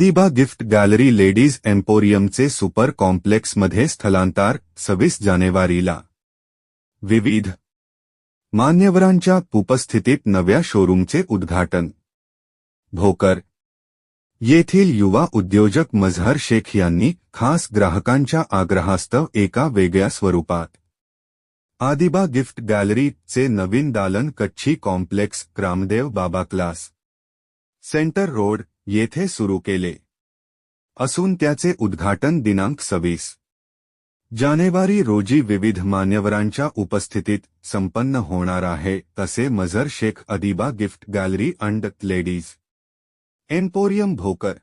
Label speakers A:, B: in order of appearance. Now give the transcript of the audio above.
A: Adiba gift gallery ladies एम्पोरियमचे super complex कॉम्प्लेक्समध्ये स्थलांतर, सव्वीस जानेवारीला. विविध मान्यवरांच्या उपस्थितीत नव्या शोरूमचे उद्घाटन. भोकर येथील युवा उद्योजक मझहर शेख यांनी खास ग्राहकांच्या आग्रहास्तव एका वेगळ्या स्वरूपात. आदिबा गिफ्ट गॅलरीचे नवीन दालन Kutchi complex Ramdev Baba class centre road येथे सुरू केले. असून त्याचे उद्घाटन दिनांक सव्वीस. जानेवारी रोजी विविध मान्यवरांच्या उपस्थितीत संपन्न होणार आहे तसे Mazhar Shaikh Adiba gift gallery and ladies. Emporium Bhokar.